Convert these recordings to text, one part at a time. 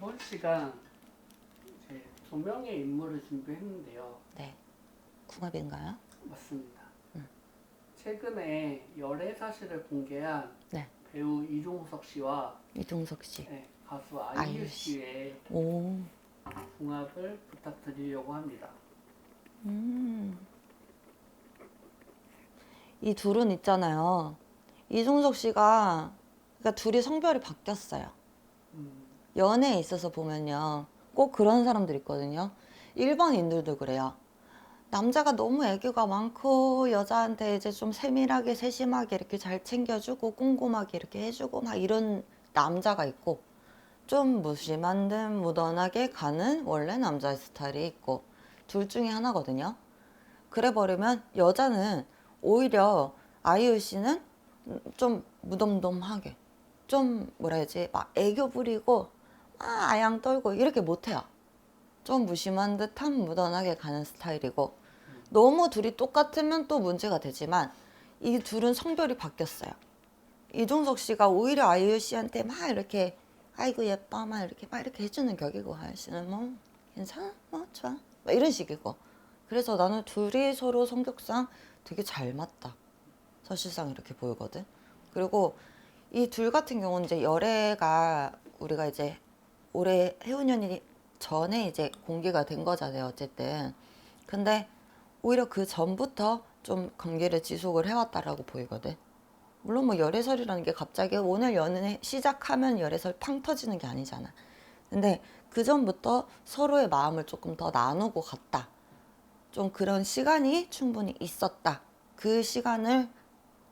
이번 시간 이제 두 명의 인물을 준비했는데요. 네. 궁합인가요? 맞습니다. 음. 최근에 열애 사실을 공개한 네. 배우 이종석 씨와 이동석 씨. 네, 가수 아이유 아이유 씨. 씨의 오. 궁합을 부탁드리려고 합니다. 음. 이 둘은 있잖아요. 이종석 씨가 그러니까 둘이 성별이 바뀌었어요. 음, 연애에 있어서 보면요. 꼭 그런 사람들 있거든요. 일반인들도 그래요. 남자가 너무 애교가 많고 여자한테 이제 좀 세밀하게 세심하게 이렇게 잘 챙겨주고 꼼꼼하게 이렇게 해주고 막 이런 남자가 있고 좀 무심한 듯 무던하게 가는 원래 남자의 스타일이 있고 둘 중에 하나거든요. 그래 버리면 여자는 오히려 아이유 씨는 좀 무덤덤하게 좀 뭐라 해야지 막 애교 부리고 막 아양 떨고 이렇게 못해요. 좀 무심한 듯한 무던하게 가는 스타일이고 너무 둘이 똑같으면 또 문제가 되지만 이 둘은 성별이 바뀌었어요. 이종석 씨가 오히려 아이유 씨한테 막 이렇게 아이고 예뻐 막 이렇게 막 이렇게 해주는 격이고 아이유 씨는 뭐 괜찮아? 뭐 좋아? 막 이런 식이고. 그래서 나는 둘이 서로 성격상 되게 잘 맞다. 사실상 이렇게 보이거든. 그리고 이 둘 같은 경우는 이제 열애가 우리가 이제 올해 해운년이 전에 이제 공개가 된 거잖아요 어쨌든 근데 오히려 그 전부터 좀 관계를 지속을 해왔다라고 보이거든 물론 뭐 열애설이라는 게 갑자기 오늘 연애 시작하면 열애설 팡 터지는 게 아니잖아. 근데 그 전부터 서로의 마음을 조금 더 나누고 갔다. 좀 그런 시간이 충분히 있었다. 그 시간을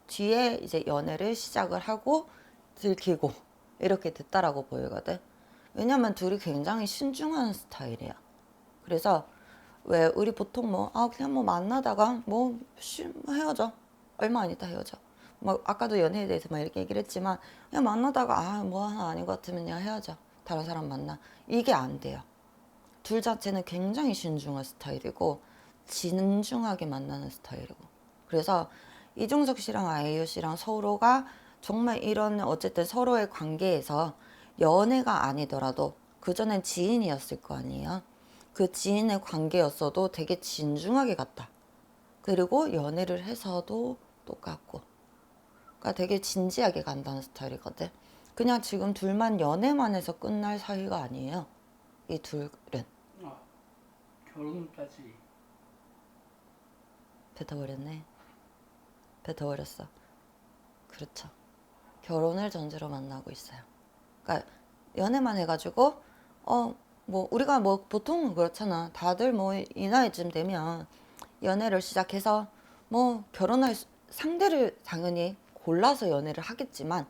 뒤에 이제 연애를 시작을 하고 들키고 이렇게 됐다라고 보이거든. 왜냐면 둘이 굉장히 신중한 스타일이야. 그래서 왜 우리 보통 뭐 아 그냥 뭐 만나다가 뭐, 씨, 뭐 헤어져. 얼마 안 있다 헤어져. 뭐 아까도 연애에 대해서 막 이렇게 얘기를 했지만 그냥 만나다가 아 뭐 하나 아닌 것 같으면 그냥 헤어져. 다른 사람 만나. 이게 안 돼요. 둘 자체는 굉장히 신중한 스타일이고 진중하게 만나는 스타일이고. 그래서 이종석 씨랑 아이유 씨랑 서로가 정말 이런 어쨌든 서로의 관계에서 연애가 아니더라도 그전엔 지인이었을 거 아니에요 그 지인의 관계였어도 되게 진중하게 갔다. 그리고 연애를 해서도 똑같고. 그러니까 되게 진지하게 간다는 스타일이거든. 그냥 지금 둘만 연애만 해서 끝날 사이가 아니에요. 이 둘은. 아, 결혼까지 뱉어버렸네. 뱉어버렸어. 그렇죠. 결혼을 전제로 만나고 있어요. 그러니까 연애만 해가지고 어 뭐 우리가 뭐 보통은 그렇잖아. 다들 뭐 이 나이쯤 되면 연애를 시작해서 뭐 결혼할 수- 상대를 당연히 골라서 연애를 하겠지만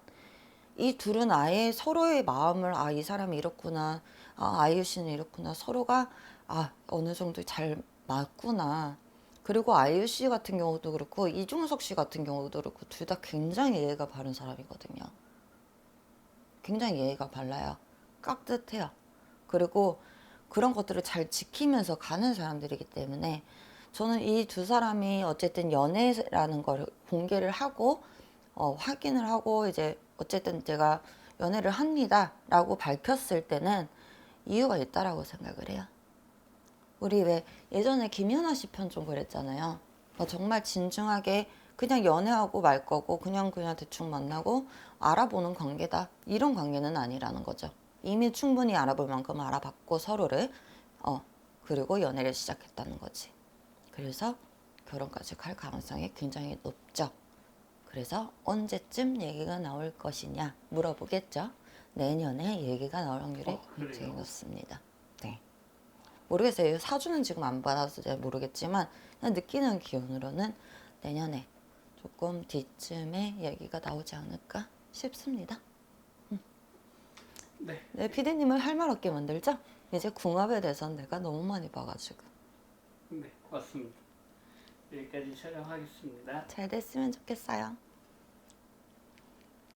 이 둘은 아예 서로의 마음을 아 이 사람이 이렇구나 아 아이유 씨는 이렇구나 서로가 아 어느 정도 잘 맞구나 그리고 아이유 씨 같은 경우도 그렇고 이중석 씨 같은 경우도 그렇고 둘 다 굉장히 예의가 바른 사람이거든요 굉장히 예의가 발라요 깍듯해요 그리고 그런 것들을 잘 지키면서 가는 사람들이기 때문에 저는 이 두 사람이 어쨌든 연애라는 걸 공개를 하고 어, 확인을 하고 이제 어쨌든 제가 연애를 합니다라고 밝혔을 때는 이유가 있다라고 생각을 해요. 우리 왜 예전에 김연아 씨 편 좀 그랬잖아요. 어, 정말 진중하게 그냥 연애하고 말 거고 그냥 그냥 대충 만나고 알아보는 관계다. 이런 관계는 아니라는 거죠. 이미 충분히 알아볼 만큼 알아봤고 서로를 어 그리고 연애를 시작했다는 거지. 그래서 결혼까지 갈 가능성이 굉장히 높죠. 그래서 언제쯤 얘기가 나올 것이냐 물어보겠죠. 내년에 얘기가 나올 확률이 어? 굉장히 높습니다. 네. 모르겠어요. 사주는 지금 안 받아서 잘 모르겠지만 느끼는 기운으로는 내년에 조금 뒤쯤에 얘기가 나오지 않을까 싶습니다. 네 네, 피디님을 할 말 없게 만들죠? 이제 궁합에 대해서는 내가 너무 많이 봐가지고 네, 맞습니다. 여기까지 촬영하겠습니다. 잘 됐으면 좋겠어요.